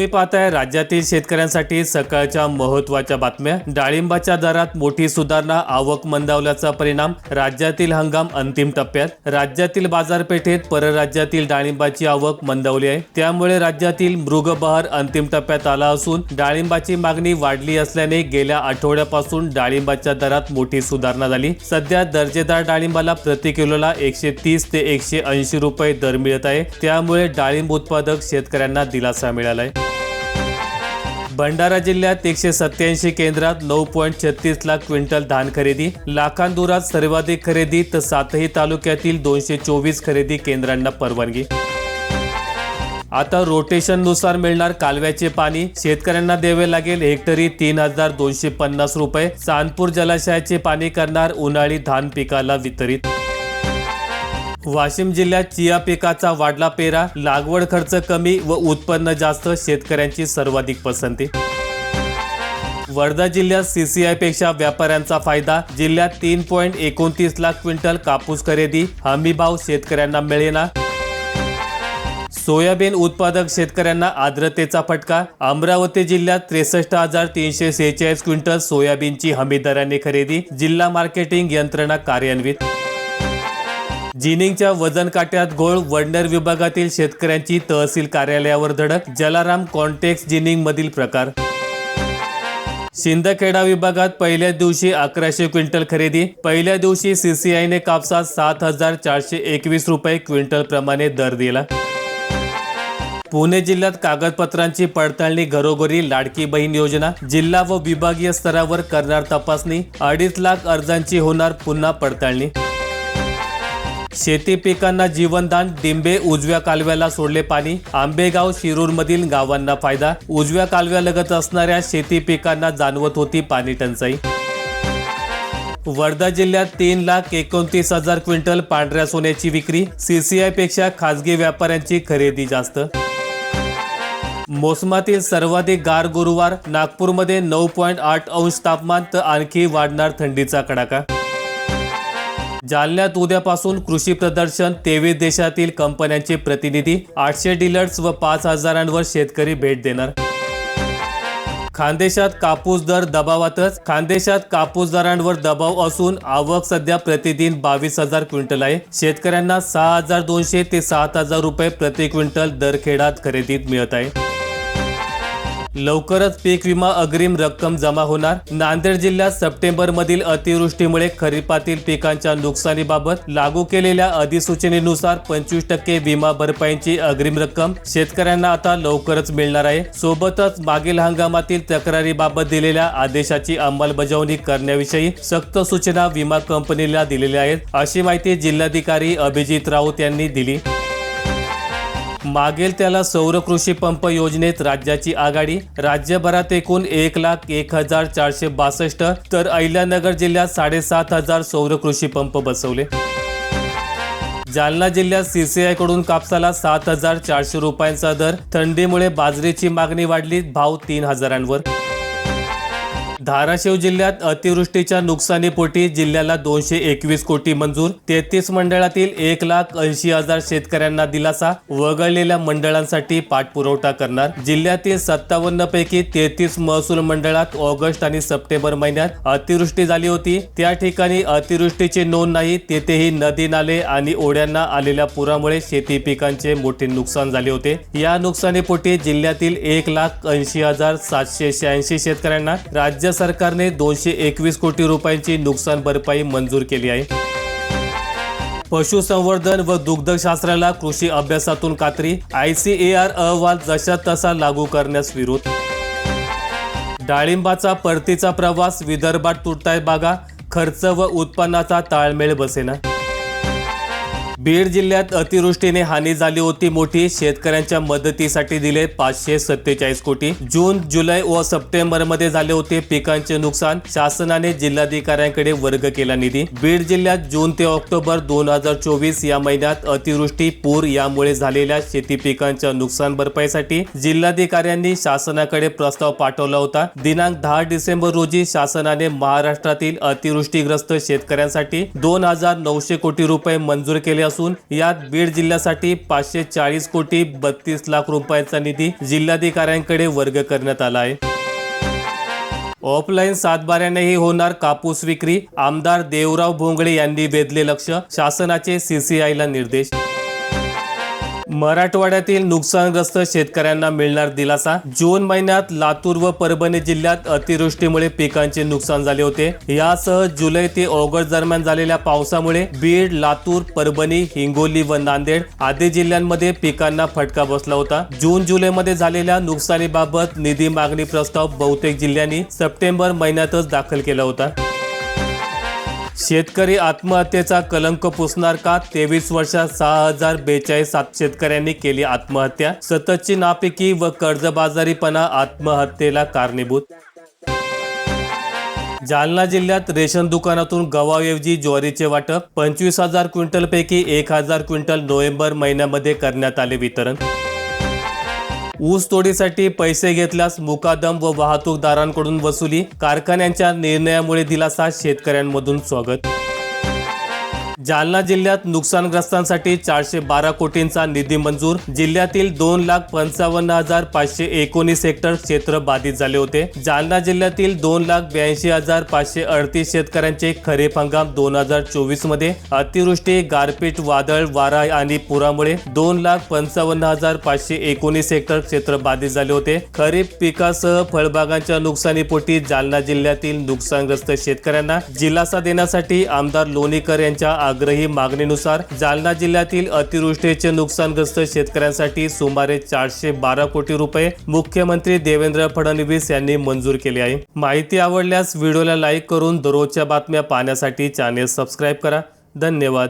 तुम्ही पाहताय राज्यातील शेतकऱ्यांसाठी सकाळच्या महत्त्वाच्या बातम्या. डाळिंबाच्या दरात मोठी सुधारणा आवक मंदावल्याचा परिणाम राज्यातील हंगाम अंतिम टप्प्यात. राज्यातील बाजारपेठेत परराज्यातील डाळिंबाची आवक मंदावली आहे. त्यामुळे राज्यातील मृगबहार अंतिम टप्प्यात आला असून डाळिंबाची मागणी वाढली असल्याने गेल्या आठवड्यापासून डाळिंबाच्या दरात मोठी सुधारणा झाली. सध्या दर्जेदार डाळिंबाला प्रति किलोला एकशे तीस ते एकशे ऐंशी रुपये दर मिळत आहे. त्यामुळे डाळिंब उत्पादक शेतकऱ्यांना दिलासा मिळालाय. भंडारा जिल्ह्यात एकशे सत्याऐंशी केंद्रात नऊ पॉईंट छत्तीस लाख क्विंटल धान खरेदी. लाखांदुरात सर्वाधिक खरेदी तर सातही तालुक्यातील दोनशे चोवीस खरेदी केंद्रांना परवानगी. आता रोटेशननुसार मिळणार कालव्याचे पाणी. शेतकऱ्यांना द्यावे लागेल हेक्टरी तीन हजार दोनशे पन्नास रुपये. चांदपूर जलाशयाचे पाणी करणार उन्हाळी धान पिकाला वितरित. वाशिम जिल्ह्यात चिया पिकाचा वाढला पेरा लागवड खर्च कमी व उत्पन्न जास्त शेतकऱ्यांची सर्वाधिक पसंती. वर्धा जिल्ह्यात सीसीआयपेक्षा व्यापाऱ्यांचा फायदा जिल्ह्यात तीन पॉईंट एकोणतीस लाख क्विंटल कापूस खरेदी हमी भाव शेतकऱ्यांना मिळेना. सोयाबीन उत्पादक शेतकऱ्यांना आर्द्रतेचा फटका अमरावती जिल्ह्यात त्रेसष्ट हजार तीनशे सेहेचाळीस क्विंटल सोयाबीनची हमी दराने खरेदी जिल्हा मार्केटिंग यंत्रणा कार्यान्वित. जिनिंगच्या वजन काट्यात घोळ वडनेर विभागातील शेतकऱ्यांची तहसील कार्यालयावर धडक जलाराम कॉन्टेक्स जिनिंग मधील प्रकार. शिंदखेडा विभागात पहिल्या दिवशी अकराशे क्विंटल खरेदी पहिल्या दिवशी सीसीआयने कापसात सात हजार चारशे एकवीस रुपये क्विंटल प्रमाणे दर दिला. पुणे जिल्ह्यात कागदपत्रांची पडताळणी घरोघरी लाडकी बहीण योजना जिल्हा व विभागीय स्तरावर करणार तपासणी अडीच लाख अर्जांची होणार पुन्हा पडताळणी. शेती पिकांना जीवनदान डिंबे उजव्या कालव्याला सोडले पाणी. आंबेगाव शिरूरमधील गावांना फायदा. उजव्या कालव्यालगत असणाऱ्या शेती पिकांना जाणवत होती पाणी टंचाई. वर्धा जिल्ह्यात तीन लाख एकोणतीस हजार क्विंटल पांढऱ्या सोन्याची विक्री. सीसीआयपेक्षा खासगी व्यापाऱ्यांची खरेदी जास्त. मोसमातील सर्वाधिक गार गुरुवार. नागपूरमध्ये नऊ पॉईंट आठ अंश तापमान तर आणखी वाढणार थंडीचा कडाका. जालन्यात उद्यापासून कृषी प्रदर्शन तेवीस देशातील कंपन्यांचे प्रतिनिधी आठशे डीलर्स व पाच हजारांवर शेतकरी भेट देणार. खानदेशात कापूस दर दबावातच खानदेशात कापूस दरांवर दबाव असून आवक सध्या प्रतिदिन बावीस हजार क्विंटल आहे. शेतकऱ्यांना सहा हजार दोनशे ते सात हजार रुपये प्रति क्विंटल दरखेडात खरेदीत मिळत आहे. लवकरच पीक विमा अग्रिम रक्कम जमा होणार. नांदेड जिल्ह्यात सप्टेंबर मधील अतिवृष्टीमुळे खरीपातील पिकांच्या नुकसानीबाबत लागू केलेल्या अधिसूचनेनुसार पंचवीस टक्के विमा भरपाईची अग्रिम रक्कम शेतकऱ्यांना आता लवकरच मिळणार आहे. सोबतच मागील हंगामातील तक्रारीबाबत दिलेल्या आदेशाची अंमलबजावणी करण्याविषयी सक्त सूचना विमा कंपनीला दिलेल्या आहेत. अशी माहिती जिल्हाधिकारी अभिजित राऊत यांनी दिली. मागेल त्याला सौर कृषी पंप योजनेत राज्याची आघाडी. राज्यभरात एकूण एक लाख एक हजार चारशे बासष्ट तर अहिल्यानगर जिल्ह्यात साडेसात हजार सौर कृषी पंप बसवले. जालना जिल्ह्यात सीसीआयकडून कापसाला सात हजार चारशे रुपयांचा दर. थंडीमुळे बाजरीची मागणी वाढली भाव तीन हजारांवर. धाराशिव जिल्ह्यात अतिवृष्टीच्या नुकसानीपोटी जिल्ह्याला दोनशे एकवीस कोटी मंजूर. तेहतीस मंडळातील एक लाख ऐंशी हजार शेतकऱ्यांना दिलासा. वगळलेल्या मंडळांसाठी पाठपुरवठा करणार. जिल्ह्यातील सत्तावन्न पैकी तेहतीस महसूल मंडळात ऑगस्ट आणि सप्टेंबर महिन्यात अतिवृष्टी झाली होती. त्या ठिकाणी अतिवृष्टीची नोंद नाही तेथेही नदी नाले आणि ओढ्यांना आलेल्या पुरामुळे शेती पिकांचे मोठे नुकसान झाले होते. या नुकसानीपोटी जिल्ह्यातील एक लाख ऐंशी हजार सातशे शहाऐंशी शेतकऱ्यांना राज्य सरकारने दोनशे एकवीस कोटी रुपयांची नुकसान भरपाई मंजूर केली आहे. पशुसंवर्धन व दुग्धशास्त्राला कृषी अभ्यासातून कात्री आय सी ए आर अहवाल जशा तसा लागू करण्यास विरोध. डाळिंबाचा परतीचा प्रवास विदर्भात तुटताय बागा खर्च व उत्पन्नाचा ताळमेळ बसेना. बीड जिल्ह्यात अतिवृष्टीने हानी झाली होती. मोठी शेतकऱ्यांच्या मदतीसाठी दिले पाचशे सत्तेचाळीस कोटी. जून जुलै व सप्टेंबरमध्ये झाले होते पिकांचे नुकसान. शासनाने जिल्हाधिकाऱ्यांकडे वर्ग केला निधी. बीड जिल्ह्यात जून ते ऑक्टोबर दोन हजार चोवीस या महिन्यात अतिवृष्टी पूर यामुळे झालेल्या शेती पिकांच्या नुकसान भरपाईसाठी जिल्हाधिकाऱ्यांनी शासनाकडे प्रस्ताव पाठवला होता. दिनांक दहा डिसेंबर रोजी शासनाने महाराष्ट्रातील अतिवृष्टीग्रस्त शेतकऱ्यांसाठी दोन हजार नऊशे कोटी रुपये मंजूर केले असून यात बीड जिल्ह्यासाठी पाचशे चाळीस कोटी बत्तीस लाख रुपयांचा निधी जिल्हाधिकाऱ्यांकडे वर्ग करण्यात आला आहे. ऑफलाईन सातबाऱ्यानेही होणार कापूस विक्री. आमदार देवराव भोंगळे यांनी वेधले लक्ष. शासनाचे सीसीआयला निर्देश. मराठवाड्यातील नुकसानग्रस्त शेतकऱ्यांना मिळणार दिलासा. जून महिन्यात लातूर व परभणी जिल्ह्यात अतिवृष्टीमुळे पिकांचे नुकसान झाले होते. यासह जुलै ते ऑगस्ट दरम्यान झालेल्या पावसामुळे बीड लातूर परभणी हिंगोली व नांदेड आदी जिल्ह्यांमध्ये पिकांना फटका बसला होता. जून जुलैमध्ये झालेल्या नुकसानीबाबत निधी मागणी प्रस्ताव बहुतेक जिल्ह्यांनी सप्टेंबर महिन्यातच दाखल केला होता. शेतकरी आत्महत्येचा कलंक पुसणार का? तेवीस वर्षात सहा हजार बेचाळीस सात शेतकऱ्यांनी केली आत्महत्या. सततची नापिकी व कर्जबाजारीपणा आत्महत्येला कारणीभूत. जालना जिल्ह्यात रेशन दुकानातून गव्हाऐवजी ज्वारीचे वाटप. पंचवीस हजार क्विंटल पैकी एक हजार क्विंटल नोव्हेंबर महिन्यामध्ये करण्यात आले वितरण. ऊस तोडीसाठी पैसे घेतल्यास मुकादम व वाहतूकदारांकडून वसुली कारखान्यांच्या निर्णयामुळे दिलासा शेतकऱ्यांमधून स्वागत. जालना जिल्ह्यात नुकसानग्रस्तांसाठी चारशे बारा कोटींचा निधी मंजूर. जिल्ह्यातील दोन लाख पंचावन्न हजार पाचशे एकोणीस हेक्टर क्षेत्र बाधित झाले होते. जालना जिल्ह्यातील दोन लाख ब्याऐंशी हजार पाचशे अडतीस शेतकऱ्यांचे खरीप हंगाम दोन हजार चोवीसमध्ये. अतिवृष्टी गारपीट वादळ वारा आणि पुरामुळे दोन लाख पंचावन्न हजार पाचशे एकोणीस हेक्टर क्षेत्र बाधित झाले होते. खरीप पिकासह फळबागांच्या नुकसानीपोटी जालना जिल्ह्यातील नुकसानग्रस्त शेतकऱ्यांना दिलासा देण्यासाठी आमदार लोणीकर यांच्या आग्रही मागणीनुसार जालना जिल्ह्यातील अतिवृष्टीचे नुकसानग्रस्त शेतकऱ्यांसाठी सुमारे चारशे बारा कोटी रुपये मुख्यमंत्री देवेंद्र फडणवीस यांनी मंजूर केले आहे. माहिती आवडल्यास व्हिडिओला लाईक करून दररोजच्या बातम्या पाहण्यासाठी चॅनेल सबस्क्राईब करा. धन्यवाद.